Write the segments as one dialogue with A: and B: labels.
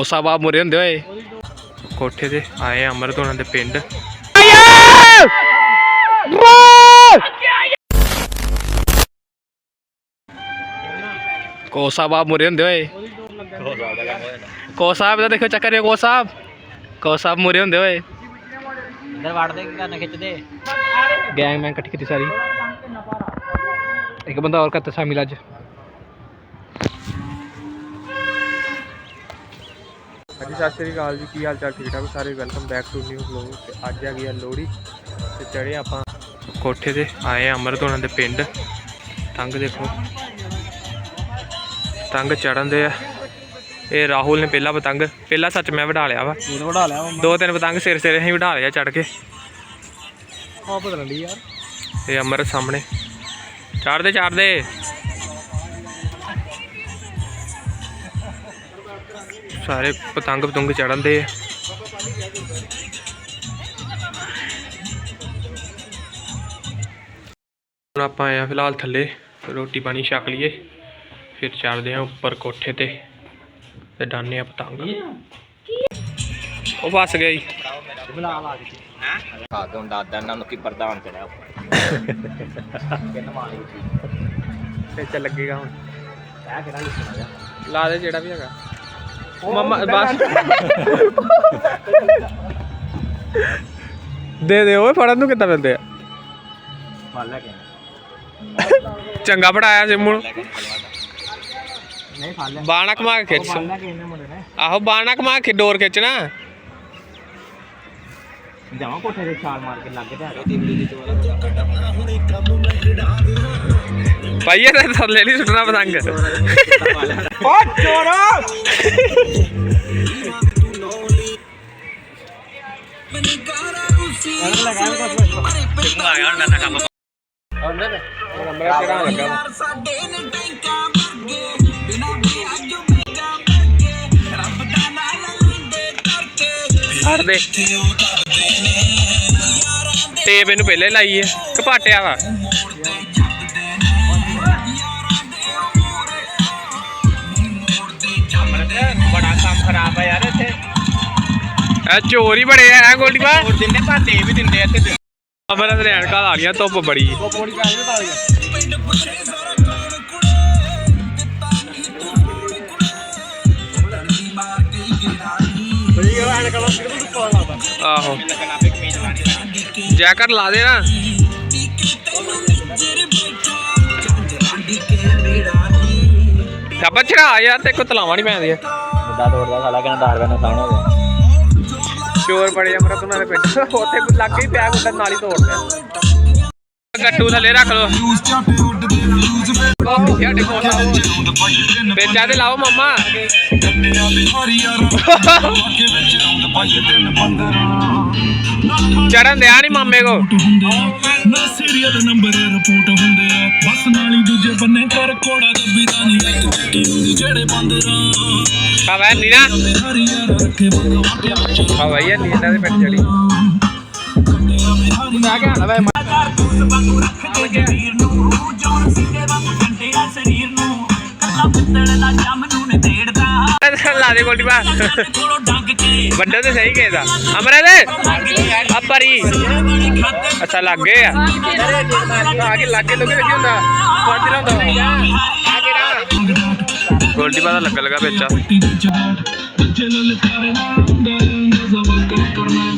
A: ਕੋਸਾ ਬਾਬ ਮੁਰੇ ਹੁੰਦੇ ਓਏ ਕੋਠੇ ਤੇ ਆਏ ਅਮਰਤ ਉਹਨਾਂ ਦੇ ਪਿੰਡ। ਕੋਸਾ ਬਾਬ ਮੁਰੇ ਹੁੰਦੇ ਓਏ ਕੋ ਸਾਹਿਬ ਦਾ ਦੇਖੋ ਚੱਕਰ ਇਹ ਕੋ ਸਾਹਿਬ। ਕੋ ਸਾਹਿਬ ਮੁਰੇ ਹੁੰਦੇ ਓਏ
B: ਅੰਦਰ ਵੜਦੇ ਕੀ ਕਰਨ ਖਿੱਚਦੇ।
A: ਗੈਂਗ ਮੈਂ ਇਕੱਠੀ ਕੀਤੀ ਸਾਰੀ। ਇੱਕ ਬੰਦਾ ਹੋਰ ਕਰਤਾ ਸ਼ਾਮਿਲ ਅੱਜ। ਸਤਿ ਸ੍ਰੀ ਅਕਾਲ ਜੀ ਕੀ ਹਾਲ ਚਾਲ ਠੀਕ ਠਾਕ ਸਾਰੇ? Welcome back to new vlog ਤੇ ਅੱਜ ਆ ਗਈ ਆ ਲੋਹੜੀ ਤੇ ਚੜੇ ਆਪਾਂ ਕੋਠੇ ਤੇ ਆਏ ਅਮਰਤ ਉਹਨਾਂ ਦੇ ਪਿੰਡ। ਤੰਗ ਦੇਖੋ। ਤੰਗ ਚੜਨ ਦੇ ਆ। ਇਹ ਰਾਹੁਲ ਨੇ ਪਹਿਲਾ ਪਤੰਗ ਪਹਿਲਾ ਸੱਚ ਮੈਂ ਵਢਾ ਲਿਆ ਵਾ।
B: ਲਿਆ
A: ਦੋ ਤਿੰਨ ਪਤੰਗ ਸਿਰ ਸਿਰ ਅਸੀਂ ਵਢਾ ਲਿਆ ਚੜ ਕੇ।
B: ਆ ਬਦਲ ਲਈ ਯਾਰ।
A: ਇਹ ਅਮਰ ਸਾਹਮਣੇ। ਚੜਦੇ ਚੜਦੇ ਸਾਰੇ ਪਤੰਗ ਪਤੰਗ ਚੜਨ ਦੇ ਆ। ਹੁਣ ਆਪਾਂ ਆਏ ਆ ਫਿਲਹਾਲ ਥੱਲੇ ਰੋਟੀ ਪਾਣੀ ਛਕ ਲਈਏ ਫਿਰ ਚੜਦੇ ਆ ਉੱਪਰ ਕੋਠੇ ਤੇ ਤੇ ਡਾਨੇ ਆ ਪਤੰਗ। ਉਹ ਫਸ
B: ਬੁਲਾ ਲਾ ਕੇ
C: ਦਾਦਾ ਇਹਨਾਂ ਨੂੰ ਕੀ
A: ਤੇ ਚੱਲ ਲੱਗੇਗਾ ਹੁਣ।
C: ਇਹ ਕਿਹੜਾ ਲਿਖਣਾ ਜਾ
A: ਲਾ ਦੇ ਜਿਹੜਾ ਵੀ ਹੈਗਾ। ਮਮਾ ਬਸ ਦੇ ਦੇ ਓਏ ਫੜਨ ਨੂੰ ਕਿੱਦਾਂ ਮਿਲਦੇ ਆ?
C: ਫੜ ਲੈ ਕੇ।
A: ਚੰਗਾ ਪੜਾਇਆ ਸਿਮੂ ਨੂੰ
B: ਨਹੀਂ ਫੜ ਲੈ।
A: ਬਾਣਾ ਕਮਾ ਕੇ ਖਿੱਚ।
B: ਫੜ ਲੈ ਕੇ ਇਹਨੇ ਮੁੰਡੇ ਨੇ।
A: ਆਹੋ ਬਾਣਾ ਕਮਾ ਕੇ ਡੋਰ ਖਿੱਚਣਾ।
B: ਜਾਵਾਂ ਕੋਠੇ ਤੇ ਛਾਲ ਮਾਰ ਕੇ ਲੱਗ ਤੇ ਆ
A: ਭਾਈ ਇਹ ਥੱਲੇ ਨਹੀਂ ਸੁੱਟਣਾ ਪਤੰਗ। ਨੰਬਰ ਕਿਹੜਾ ਲੱਗਾ ਹਟ ਦੇ ਟੇਪ ਇਹਨੂੰ ਪਹਿਲੇ ਲਾਈ ਹੈ ਕਪਾਟਿਆ ਵਾ?
C: ਬੜਾ ਕੰਮ ਖਰਾਬ ਆ ਯਾਰ ਇੱਥੇ।
A: ਇਹ ਚੋਰ ਹੀ ਬੜੇ ਆ ਗੋਲਡੀ ਬਾ
C: ਹੋਰ ਦਿੰਦੇ ਭਾਂਡੇ ਵੀ ਦਿੰਦੇ ਇੱਥੇ।
A: ਅਮਰ ਦੇ ਐਨਕਾਂ ਲਾ ਲੀਆਂ ਧੁੱਪ ਬੜੀ।
B: ਪੌੜੀ ਗਈ ਸਿਰ
A: ਆਹੋ। ਜੈਕਟ ਲਾ ਦੇ ਨਾ। ਸ਼ਾਬਾ ਚੜਾ ਯਾਰ ਤੇ ਕੋ ਤਲਾਵਾਂ ਨਹੀਂ ਪੈਂਦੀਆਂ।
C: ਮੁੱਦਾ ਤੋੜਦਾ ਸਾਲਾ ਕਹਿੰਦਾ ਦਾਰ ਦਾ ਨੁਕਸਾਨ ਹੋ ਗਿਆ।
A: ਚੋਰ ਬੜੇ ਅਮਰ ਤੁਨਾਂ ਦੇ ਪਿੰਡ ਉੱਥੇ ਲੱਗ ਹੀ ਪਿਆ ਗੁੱਡਾ ਨਾਲ ਹੀ ਤੋੜ ਲਿਆ ਗੱਟੂ ਥੱਲੇ ਰੱਖ ਲੋ ਪੇਚਾ ਤੇ ਲਾਓ ਮਮਾ। ਚੜਨ ਦਿਆ ਨਹੀਂ ਮਾਮੇ ਕੋ।
D: ਨਾ ਸੀਰੀਅਲ ਨੰਬਰ ਰਿਪੋਰਟ ਹੁੰਦੇ ਆ ਬਸ ਨਾਲ ਹੀ ਦੂਜੇ ਬੰਨੇ ਕਰ ਕੋੜਾ ਦੱਬੀ ਦਾ ਨਹੀਂ ਇੱਕ ਚਿੱਟੀ ਹੁੰਦੀ ਜਿਹੜੇ ਬੰਦੇ ਰਾਂ
A: ਹਵਾ ਨਹੀਂ ਨਾ
D: ਹਰੀ ਯਾਰ ਰੱਖੇ ਬੰਦਾ
A: ਹਵਾ ਹੀ ਨਹੀਂ ਇਹਨਾਂ ਦੇ ਪਿੰਡ ਚੜੀ
B: ਮੈਂ ਕਿਹਾ ਨਾ ਵੇ
D: ਵੀਰ ਨੂੰ। ਜੋਨ ਸਿੰਘੇ ਵਾਂਗ ਕੰਡਿਆ ਸਰੀਰ ਨੂੰ। ਕੱਲਾ ਪਿੱਤਲ ਦਾ ਜੰਮ ਨੂੰ ਨੇ ਢੇੜਦਾ
A: ਲਾ ਦੇ ਗੋਲਡੀ ਬਾ
D: ਕੋਲੋਂ ਡੰਗ ਕੇ।
A: ਵੱਡੇ ਤੇ ਸਹੀ ਕਿਸੇ ਦਾ। ਅਮਰੇ ਦੇ ਆਪਰੀ ਅੱਛਾ ਲੱਗ ਗਏ ਆ। ਆ ਕੇ ਲੱਗੇ ਲੋਕੇ ਲੱਗੀ ਹੁੰਦਾ। ਨਾ ਹੁੰਦਾ। ਆ ਗੋਲਡੀ ਬਾ ਦਾ ਲੱਗਾ ਲਗਾ ਵਿੱਚ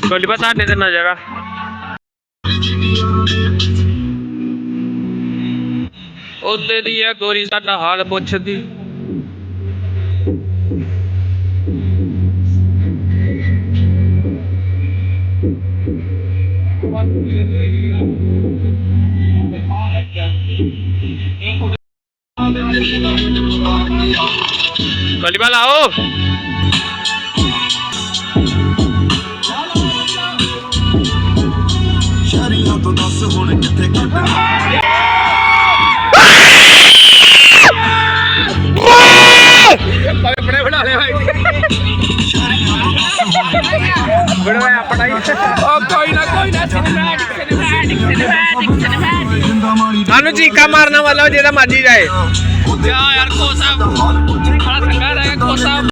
A: ਗੋਲਡੀ ਬਾ ਸਾਡੇ ਤੇ ਨਾ ਜਗਾ ਉਹਦੇ ਦੀ ਆ ਗੋਰੀ ਸਾਡਾ ਹਾਲ ਪੁੱਛਦੀ। ਗੋਲਡੀ ਬਾ
D: ਤੋਂ ਦੱਸ ਹੁਣ ਕਿੱਥੇ ਕੱਢਣਾ
A: ਬੜੇ ਬਣਾ ਲਿਆ ਹੋਏ ਬੜਾ ਆਪਣਾ ਹੀ। ਉਹ ਕੋਈ ਨਾ ਕੋਈ ਨਾ ਸਿਨੇਮੈਟਿਕ ਸਿਨੇਮੈਟਿਕ ਸਿਨੇਮੈਟਿਕ
D: ਜਿੰਦਾ ਮਾਰੀ
A: ਸਾਨੂੰ ਚੀਕਾ ਮਾਰਨਾ ਵਾਲਾ ਜਿਹਦਾ ਮਰਜ਼ੀ ਜਾਏ। ਜਾ ਯਾਰ ਕੋਸਾ। ਬੜਾ ਸੰਗਾ ਰਿਹਾ ਕੋਸਾ।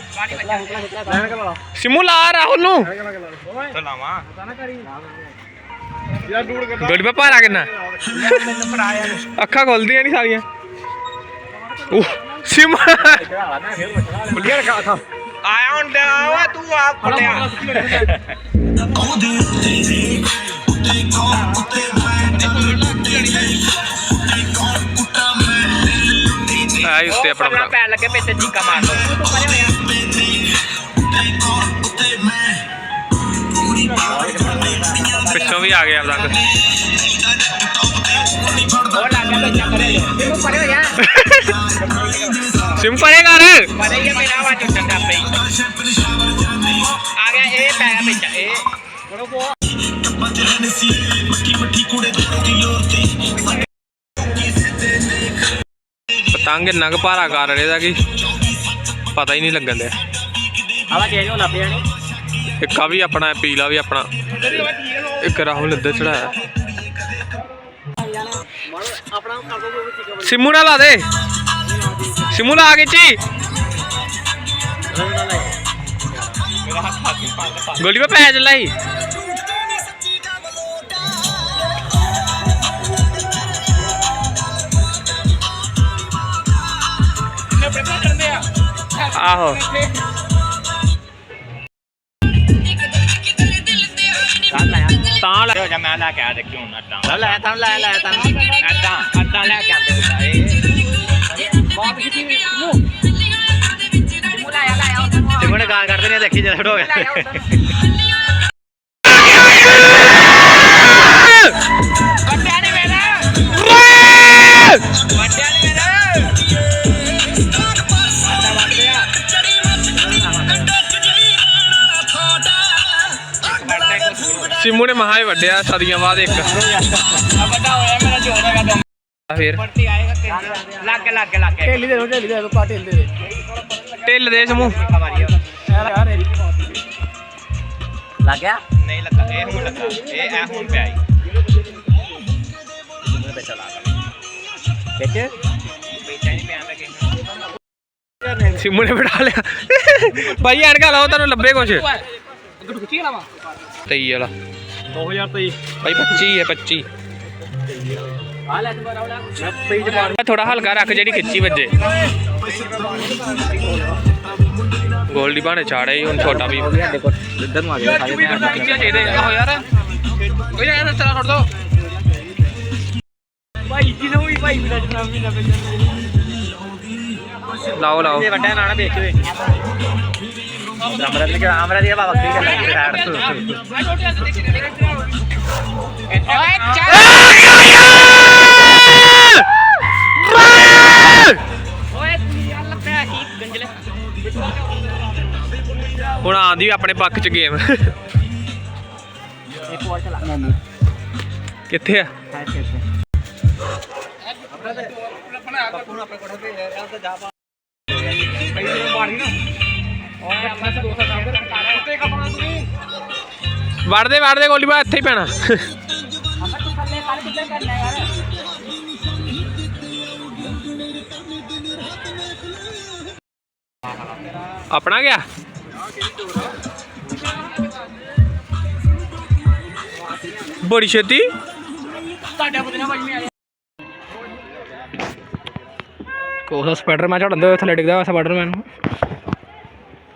A: ਸਿਮੂ ਲਾ ਰਾਹੁਲ ਨੂੰ।
B: ਲਾਵਾਂ ਯਾਰ
A: ਪਾ ਭਾਰਾ ਕਿੰਨਾ? ਅੱਖਾਂ ਖੁੱਲਦੀਆਂ ਨਹੀਂ ਸਾਰੀਆਂ। ਉਹ
B: ਖੁੱਲੀਆਂ ਰੱਖਾ ਅੱਖਾਂ ਆਇਆ ਹੁਣ ਤੇ ਵਾ ਤੂੰ ਆਪ ਖੁੱਲਿਆ।
A: ਆਈ ਉੱਤੇ ਆਪਣਾ
B: ਪੈਰ ਲੱਗੇ ਪਿੱਛੇ ਚੀਕਾ ਮਾਰ ਦੋ
A: ਪਿੱਛੋਂ ਵੀ ਆ ਗਿਆ ਤੱਕ
B: ਉਹ
A: ਸਿਮ ਪਰੇ ਕਰ।
B: ਪਰੇ ਹੀ ਮੇਰਾ ਵਾ ਚੁੱਟਣ ਦਾ ਪਈ ਆ ਗਿਆ ਇਹ ਪੈ ਗਿਆ ਵਿੱਚ ਇਹ ਕੋੜੋ ਕੋ
A: ਪਤੰਗ ਇੰਨਾ ਕੁ ਭਾਰਾ ਕਰ ਰਹੇ ਦਾ ਕਿ ਪਤਾ ਹੀ ਨਹੀਂ ਲੱਗਣ ਦਿਆ।
B: ਆਵਾ ਚੇਂਜ ਹੋਣਾ ਪਿਆ ਨਹੀਂ
A: ਇੱਕ ਆ ਵੀ ਆਪਣਾ, ਪੀਲਾ ਵੀ ਆਪਣਾ। ਇੱਕ ਰਾਹੁਲ ਇੱਧਰ ਚੜਾਇਆ ਸਿਮੂ ਨਾਲ ਲਾ ਦੇ। ਸਿਮੂ ਲਾ ਕੇ ਚੀ ਗੋਲੀ ਪਾ ਪੈ ਚੱਲਾ ਹੀ ਆਹੋ।
B: ਜਾ ਮੈਂ ਲੈ ਕੇ ਆ ਦੇਖੀ ਹੁਣ ਅੱਡਾ ਲੈ ਤਾਂ ਲੈ ਲੈ ਤਾਂ ਅੱਡਾ ਅੱਡਾ ਲੈ ਕੇ ਆਂਦੇ ਇਹ ਬਾਤ ਕੀਤੀ ਨੂੰ ਤੇ ਕੋਨੇ ਗਾਲ ਕੱਢਦੇ ਨੇ ਦੇਖੀ ਹੋ ਗਿਆ ਵੱਡਿਆ ਨੇ ਮੇਰਾ ਵੱਡਿਆ
A: ਸਿਮੂ ਨੇ ਮਹਾ ਹੀ ਵੱਡਿਆ ਸਦੀਆਂ ਬਾਅਦ ਇੱਕ।
B: ਆ ਵੱਡਾ ਹੋਇਆ ਮੇਰਾ ਜੋਰ ਹੈਗਾ ਦਮ
A: ਫੇਰ
B: ਪੜਤੀ ਆਏਗਾ ਲੱਗ ਲੱਗ ਲੱਗ ਢੇਲੀ ਦੇ ਢੇਲੀ ਦੇ ਪਾ ਢੇਲੀ ਦੇ
A: ਢਿੱਲ ਦੇ ਸਮੂਹ
B: ਲੱਗ ਗਿਆ? ਨਹੀਂ ਲੱਗਾ ਇਹ ਹੁਣ ਲੱਗਾ ਇਹ ਐ ਹੁਣ ਪਿਆ ਈ ਵਿੱਚ ਲਾ ਵਿੱਚ ਵਿੱਚ? ਨਹੀਂ ਪਿਆ ਮੈਂ ਕਿ
A: ਸਿਮੂ ਨੇ ਬਿਠਾ ਲਿਆ। ਭਾਈ ਐਨਕਾ ਲਾਓ ਤੁਹਾਨੂੰ ਲੱਭੇ ਕੁਛ। 23 ਵਾਲਾ।
B: 2023
A: ਭਾਈ 25 ਹੈ 25
B: ਆ ਲੈ ਤੂੰ ਬਰਾਉ ਮੈਂ ਪੇਜ ਮਾਰ
A: ਥੋੜਾ ਹਲਕਾ ਰੱਖ ਜਿਹੜੀ ਖਿੱਚੀ ਵੱਜੇ। ਗੋਲਡੀ ਬਾਣੇ ਹੀ ਹੁਣ ਛੋਟਾ ਵੀ।
B: ਇੱਧਰ ਨੂੰ। ਆ ਗਿਆ ਸਾਰੇ
A: ਖਿੱਚਿਆ ਚਾਹੀਦੇ ਆਹੋ ਯਾਰ। ਕੋਈ ਨਾ ਇਹਦਾ ਤੇਰਾ ਛੱਡ ਦੋ।
B: ਭਾਈ ਜੀ ਨੂੰ ਵੀ ਭਾਈ ਵੀ ਰਜਨਾ ਵੀ ਨਾ
A: ਲਾਓ ਲਾਓ।
B: ਇਹ ਵੱਡਾ ਨਾਣਾ ਵੇਚ ਦੇ ਗੱਲ ਓਏ ਚੱਲ ਓਏ ਤੂੰ। ਯਾਰ ਲੱਭਿਆ ਕੀ ਗੰਜਲੇ
A: ਹੁਣ ਆਂਦੀ ਆਪਣੇ ਪੱਖ ਚ ਗੇਮ
B: ਇੱਕ ਵਾਰ ਚਲਾ
A: ਕਿੱਥੇ ਆ?
B: ਨੂੰ ਆਪਣੇ ਕੋਠੇ ਤਾਂ ਜਾ ਪਾ
A: ਵੜਦੇ ਵੜਦੇ ਗੋਲੀ ਬਾ, ਇੱਥੇ ਹੀ ਪੈਣਾ। ਆਪਣਾ ਗਿਆ? ਬੜੀ ਛੇਤੀ।
B: ਤੁਹਾਡਾ ਬਦਨਾ ਭਾਈ ਮੈਂ
A: ਕੋਸਾ ਸਪਾਈਡਰਮੈਨ ਝੜਨ ਦੇ ਥੱਲੇ ਡਿੱਗਦਾ ਵਾ ਸਪਾਈਡਰਮੈਨ।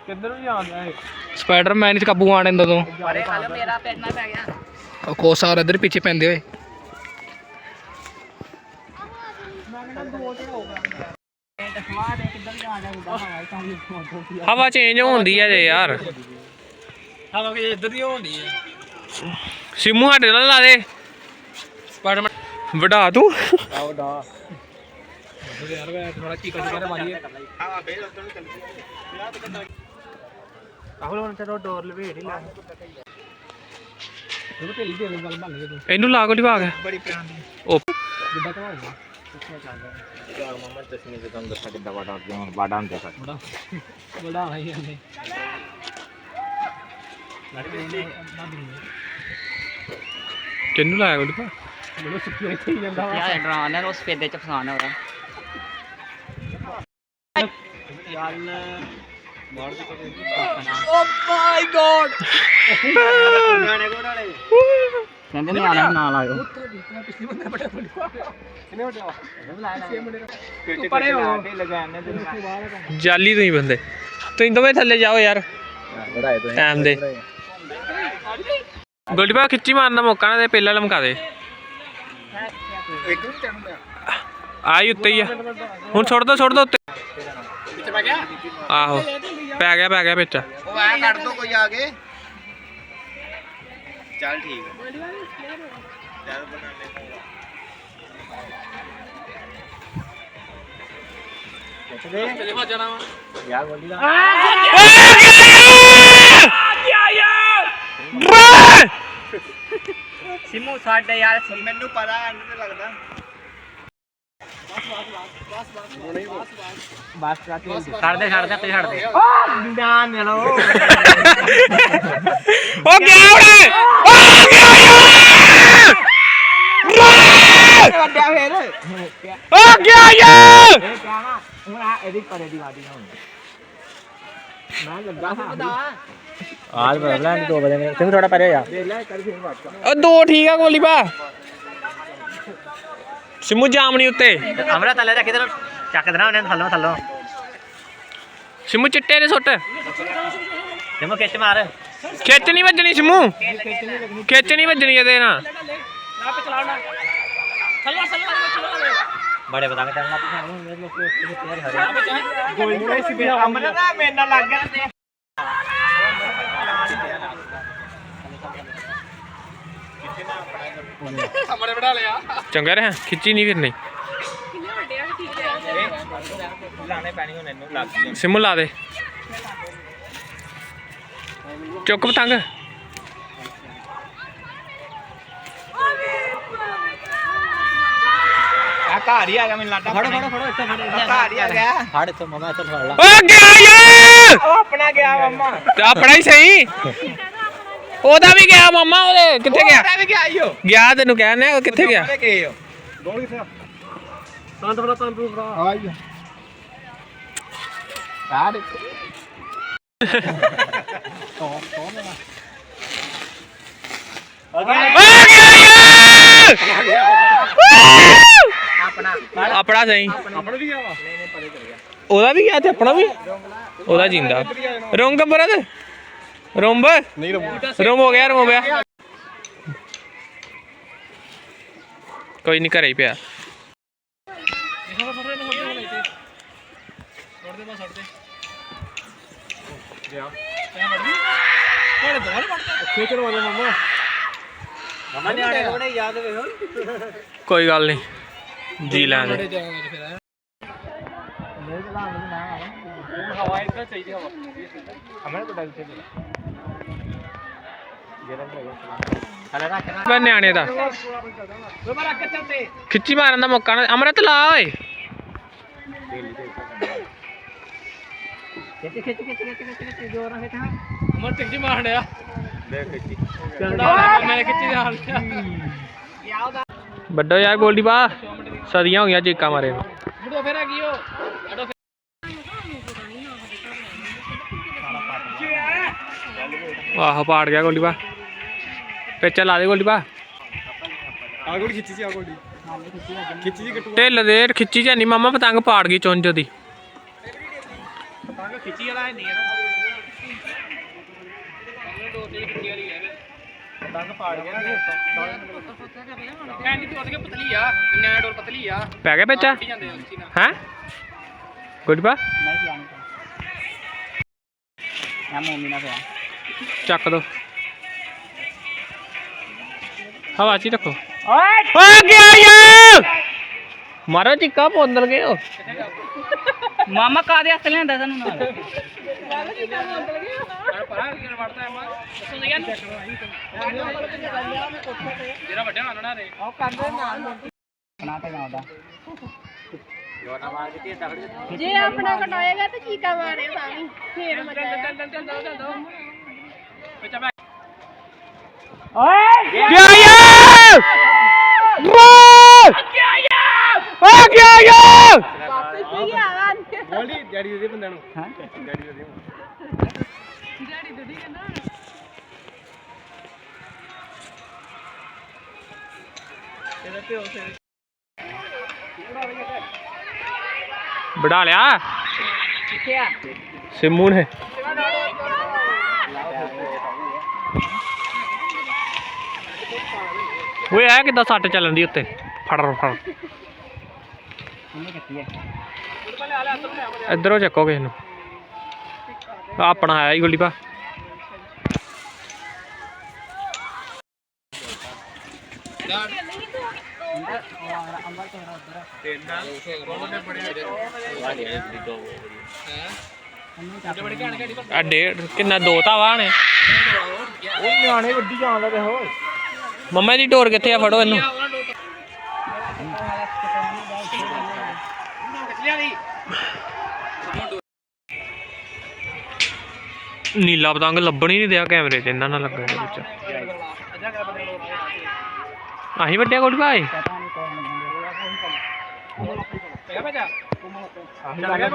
B: ਕਿੱਧਰ ਨੂੰ ਜਾਂਦਾ ਹੈ
A: ਸਪਾਈਡਰਮੈਨ ਇਸ ਕਾਬੂ ਆਣ ਦਿੰਦਾ ਤੂੰ
B: ਬਾਰੇ ਕੱਲ ਮੇਰਾ ਪੈਣਾ ਪੈ ਗਿਆ।
A: ਉਹ ਕੋਸਾ ਔਰ ਇੱਧਰ ਪਿੱਛੇ ਪੈਂਦੇ ਹੋਏ। ਹਵਾ ਚੇਂਜ ਹੁੰਦੀ ਹੈ ਜੇ ਯਾਰ।
B: ਹਵਾ ਕਿ ਇੱਧਰ ਹੀ ਹੋਣੀ ਹੈ
A: ਸਿਮੂ ਸਾਡੇ ਨਾਲ ਲਾ ਦੇ। ਸਪਾਈਡਰਮੈਨ ਵਡਾ ਤੂੰ।
B: ਆਓ ਡਾ।
A: ਯਾਰ ਵੇ ਥੋੜਾ ਕੀ ਕਰ ਕਰ ਮਾਰੀਏ
B: ਹਵਾ ਬੇਲ ਉਧਰ ਨੂੰ ਚੱਲ ਰਾਹੁਲ
A: ਇਹਨੂੰ ਲਾ ਗੋਲੀ ਪਾ ਗਿਆ
B: ਬੜੀ ਪਿਆਰ ਦੀ
A: ਉਹ
B: ਜਿੱਦਾਂ ਕਮਾ ਗਿਆ
C: ਮਮਾ ਤਸਮੀ ਤੇ ਤੁਹਾਨੂੰ ਦੱਸਾਂ ਕਿੱਦਾਂ ਵਾਟਾ ਹੁੰਦਾ ਵਾਟਾ ਹੁੰਦਾ ਸਰ
B: ਬੜਾ ਬੜਾ ਆਈ ਜਾਂਦੇ ਲੜਕੇ ਨੇ ਨਾ ਦਿੰਦੇ
A: ਕਿਹਨੂੰ ਲਾਇਆ ਗੋਲੀ ਪਾ
B: ਮੈਨੂੰ ਸੁੱਕੀ ਇੱਥੇ ਹੀ ਜਾਂਦਾ ਵਾ
E: ਯਾਰ ਡਰਾਉਣ ਨੇ ਉਸ ਪੇਦੇ ਚ ਫਸਾਣਾ ਉਹਦਾ
B: ਚੱਲ ਮਾਰ ਦੇ ਕਦੇ ਨਿਆਣੇ ਕੋਲ ਵਾਲੇ
E: ਕਹਿੰਦੇ ਨੇ ਆਣਾ ਨਾਲ? ਆਇਓ
B: ਪਿਛਲੀ ਬੰਦੇ ਬੜਾ ਬੜੀ ਕਿੰਨੇ ਵੱਡੇ ਆ? ਛੇ ਮੁੰਡੇ ਤੂੰ ਪਰੇ ਹੋ।
C: ਲਗਾਣੇ ਤੇ
A: ਜਾਲੀ ਤੁਸੀਂ ਬੰਦੇ। ਤੁਸੀਂ ਦੋਵੇਂ ਥੱਲੇ ਜਾਓ ਯਾਰ।
C: ਬੜਾਏ ਤੁਸੀਂ
A: ਟਾਈਮ ਦੇ। ਗੋਲੀ ਪਾ ਖਿੱਚੀ ਮਾਰਨ ਦਾ ਮੌਕਾ ਨਾ ਦੇ ਪਹਿਲਾਂ ਲਮਕਾ ਦੇ।
B: ਇੱਕ ਵੀ
A: ਆਈ ਉੱਤੇ ਹੀ ਆ। ਹੁਣ ਛੋੜ ਦੋ ਛੋੜ ਦੋ ਉੱਤੇ। ਆਹੋ ਪੈ ਗਿਆ ਪੈ ਗਿਆ ਵਿੱਚ।
B: ਉਹ ਐ ਕੱਢ ਦੋ ਕੋਈ ਆ ਕੇ। ਚੱਲ ਠੀਕ ਹੈ ਚੱਲ ਬਣਾ ਲੈ।
C: ਯਾਰ ਗੋਲੀ ਦਾ
E: ਸਿਮੂ ਸਾਡੇ ਯਾਰ
B: ਮੈਨੂੰ ਪਤਾ ਤੇ ਲੱਗਦਾ।
E: ਬਸ ਛੱਡ ਦੇ ਛੱਡ ਦੇ ਤੇ ਛੱਡ ਦੇ
B: ਨਾ ਨਾ ਲੋ
A: ਉਹ ਗਿਆ ਉਹਨੇ ਉਹ ਗਿਆ
B: ਵੱਡਿਆ ਫੇਰ।
A: ਉਹ ਗਿਆ ਯਾਰ!
B: ਇਹ ਕਹਣਾ ਹੁਣ ਆ ਇਹਦੀ ਪਰੇ ਦੀ ਵਾਦੀ ਹੁਣ। ਮੈਂ ਲੱਗਾ ਹਾਂ।
C: ਆਜ ਬਦਲਾ ਦੋ ਤੁਸੀਂ ਥੋੜਾ ਪਰੇ ਜਾ
B: ਦੇਖ ਲੈ ਕਰ ਫਿਰ ਵਾਟ
A: ਉਹ ਦੋ ਠੀਕ ਆ ਗੋਲੀ ਪਾ। ਸਿਮੂ ਜਾਮਣੀ ਉੱਤੇ।
E: ਅਮਰਾ ਥੱਲੇ ਰੱਖੀ ਤੇ ਚੱਕ ਦੇਣਾ ਉਹਨੇ ਥੱਲੋਂ ਥੱਲੋਂ।
A: ਸਿਮੂ ਚਿੱਟੇ ਦੇ ਸੁੱਟ।
E: ਸਿਮੂ ਖਿੱਚ ਮਾਰ।
A: ਖਿੱਚ ਨਹੀਂ ਵੱਜਣੀ ਸਿਮੂ। ਖਿੱਚ ਨਹੀਂ ਵੱਜਣੀ ਇਹਦੇ ਨਾਲ।
E: ਬੜੇ ਪਤੰਗ ਚੱਲਣਾ ਪਿੱਛੇ ਨੂੰ ਮੇਰੇ ਲੋਕ ਤੇਰੇ ਹਰੇ
B: ਗੋਲ ਮੋੜੇ ਸਿੱਧੇ ਅਮਰ ਦਾ ਮੇਰੇ ਨਾਲ ਲੱਗ ਗਿਆ ਲਿਆ।
A: ਚੰਗਾ ਰਿਹਾ ਖਿੱਚੀ ਨਹੀਂ ਫਿਰਨੀ
C: ਲਾਣੇ ਪੈਣੀ ਹੁਣ ਇਹਨੂੰ ਲੱਗ ਗਈ
A: ਸਿਮੂ ਲਾ ਦੇ। ਚੁੱਕ ਪਤੰਗ।
B: ਆ ਘਰ ਹੀ ਆ ਗਿਆ ਮੈਨੂੰ ਲੱਗਦਾ
E: ਫੜੋ ਫੜੋ ਫੜੋ ਇੱਥੇ ਫੜੋ।
B: ਘਰ ਹੀ ਆ ਗਿਆ।
C: ਫੜ ਇੱਥੋਂ ਮਮਾ ਇੱਥੋਂ ਫੜ ਲਾ।
A: ਉਹ ਗਿਆ ਯਾਰ!
B: ਉਹ ਆਪਣਾ ਗਿਆ ਮੰਮਾ।
A: ਤੇ ਆਪਣਾ ਹੀ ਸਹੀ। ਉਹਦਾ ਵੀ ਗਿਆ ਮਾਮਾ ਉਹਦੇ ਕਿੱਥੇ ਗਿਆ?
B: ਉਹਦਾ ਵੀ ਗਿਆ ਈਓ
A: ਗਿਆ ਤੈਨੂੰ ਕਹਿੰਦੇ ਉਹ ਕਿੱਥੇ ਗਿਆ?
B: ਉਹਦੇ ਗਏ ਹੋ ਗੋਲ ਕਿੱਥੇ ਤੰਦ ਫੜਾ ਤੰਦ ਫੜਾ ਆਈ
A: ਉਹ ਗਿਆ ਯਾਰ
B: ਆਪਣਾ
A: ਆਪਣਾ। ਸਹੀ।
B: ਆਪਣਾ ਵੀ ਗਿਆ ਵਾ। ਨਹੀਂ ਨਹੀਂ ਪਰੇ ਚਲ ਗਿਆ।
A: ਉਹਦਾ ਵੀ ਗਿਆ ਤੇ ਆਪਣਾ ਵੀ? ਉਹਦਾ ਜਿੰਦਾ। ਰੋਂਗ ਬਰਦ ਰੋਂਬ
B: ਨਹੀਂ ਰਮੂ।
A: ਰੋਮ ਹੋ ਗਿਆ ਰੋਮ ਹੋ ਗਿਆ। ਕੋਈ ਨਹੀਂ ਘਰੇ ਹੀ ਪਿਆ। ਕੋਈ ਗੱਲ ਨਹੀਂ ਜੀ ਲੈਣ ਦੇ
B: ਹਵਾ ਇੱਧਰ ਚਾਹੀਦੀ ਹਵਾ। ਹਮਰੇ ਕੋਲ ਡਾਲ ਚਾਹੀਦੀ
A: ਨਿਆਣੇ ਦਾ। ਖਿੱਚੀ ਮਾਰਨ ਦਾ ਮੌਕਾ ਨਾ। ਅਮਰਤ ਲਾ ਓਏ।
E: ਖਿੱਚ ਖਿੱਚ ਖਿੱਚ ਖਿੱਚ ਖਿੱਚ ਖਿੱਚ। ਜੋਰ ਨਾਲ ਖਿੱਚ ਹਾਂ
B: ਅਮਰ ਟਿੱਕੀ ਮਾਰਨ ਡਿਆ
C: ਦੇਖ ਇੱਥੇ
B: ਮੈਂ ਖਿੱਚੀ ਜਾ
A: ਵੱਡੋ ਯਾਰ ਗੋਲਡੀ ਬਾ ਸਦੀਆਂ ਹੋ ਗਈਆਂ ਚੀਕਾਂ ਮਾਰੇ ਨੂੰ।
B: ਮੁੜੋ ਫੇਰ ਆ
A: ਆਹੋ ਪਾੜ ਗਿਆ ਗੋਲਡੀ ਬਾ। ਪੇਚਾ ਲਾ ਦੇ ਗੋਲਡੀ ਬਾ।
B: ਆ ਗੋੜੀ ਖਿੱਚੀ ਸੀ ਆ ਗੋੜੀ ਖਿੱਚੀ ਜੀ ਕਟੂ
A: ਢਿੱਲ ਦੇ ਖਿੱਚੀ ਜਾਨੀ ਮਾਮਾ ਪਤੰਗ ਪਾੜ ਗਈ ਚੁੰਝ ਦੀ
B: ਤਾਂ ਖਿੱਚੀ ਵਾਲਾ ਨਹੀਂ ਹੈ ਨਾ। ਦੋ ਤਿੰਨ ਖਿੱਚੀ ਵਾਲੀ ਹੈ ਡੰਗ ਪਾੜ ਗਿਆ ਕਹਿੰਦੀ ਤੂੰ ਉਹਦੇ ਪਤਲੀ ਆ। ਨਿਆਣੇ ਡੋਰ ਪਤਲੀ ਆ।
A: ਪੈ ਗਿਆ
B: ਨਾਲ।
A: ਹੈ? ਗੋਲਡੀ ਬਾ।
E: ਨਹੀਂ ਜਾਣੀ ਮੋਮੀ ਨਾ ਪਿਆ।
A: ਚੱਕ ਦੋ। ਹਵਾ ਚ ਹੀ ਰੱਖੋ। ਓਏ! ਗਿਆ ਯਾਰ! ਮਾਰੋ ਚਿੱਕਾ ਪੋਂਦਲ ਗਏ ਹੋ।
E: ਮਾਮਾ ਕਾਦੇ ਹੱਥ ਲਿਆਂਦਾ ਤੈਨੂੰ ਨਾਲ?
B: ਪਰਾਂ ਕਿਹਨ ਵੜਦਾ ਐਮਾ ਦੱਸੋ ਨਹੀਂ ਇਹਨੂੰ ਜਿਹੜਾ ਵੱਡਿਆ ਹੋਣਾ ਨਾ ਰੇ
F: ਜੇ ਆਪਣਾ ਕਟਾਏਗਾ ਤੇ ਚੀਕਾ ਮਾਰੇ ਸਾਵੀ ਫੇਰ
B: ਚੱਲ। ਚੱਲ ਚੱਲ ਚੱਲ ਚੱਲ ਬੱਚਾ ਬੈ
A: ਗਿਆ ਯਾਰ? ਆ ਗਿਆ ਯਾਰ?
F: ਵਾਪਸ ਹੀ ਗਿਆ ਵਾ
B: ਬੋਲੀ ਡੈਡੀ ਦੇ ਦੇ ਬੰਦਿਆਂ ਨੂੰ। ਹਾਂ? ਡੈਡੀ ਦੇ ਦੇ
F: ਡੈਡੀ ਦੁੱਧੀ ਕਹਿੰਦਾ।
B: ਇਹਦਾ ਪਿਓ ਸੇ
A: ਬੜਾ ਲਿਆ?
F: ਕਿੱਥੇ ਆ?
A: ਸਿਮੂ ਨੇ। ਓਏ ਆ ਕਿੱਦਾਂ ਸੱਟ ਚੱਲਣ ਦੀ ਉੱਤੇ? ਫੜ ਫੜ ਇਧਰੋਂ ਚੱਕੋ ਕਿਸੇ ਨੂੰ। ਆਪਣਾ ਆਇਆ ਹੀ ਗੁੱਲੀ ਪਾ ਆ ਡੇਢ, ਕਿੰਨਾ ਦੋ ਤਾਂ ਵਾਹ ਨੇ
C: ਉਹ ਨਿਆਣੇ ਵੱਡੀ ਜਾਣ ਲੱਗੇ ਹੋ
A: ਮੰਮਾ ਦੀ ਡੋਰ ਕਿੱਥੇ ਆ? ਫੜੋ ਇਹਨੂੰ। ਨੀਲਾ ਪਤੰਗ ਲੱਭਣ ਹੀ ਨਹੀਂ ਦਿਆ ਕੈਮਰੇ 'ਚ ਇਹਨਾਂ ਨਾਲ ਲੱਗਣ ਦੇ ਵਿੱਚ। ਆਹੀ ਵੱਡਿਆ ਕੋਲ ਭਾਈ
B: ਹੈਗਾ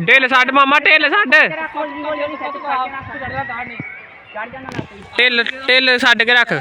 A: ਢਿੱਲ ਛੱਡ ਮਾਮਾ, ਢਿੱਲ ਛੱਡ। ਢਿੱਲ ਢਿੱਲ ਛੱਡ ਕੇ ਰੱਖ।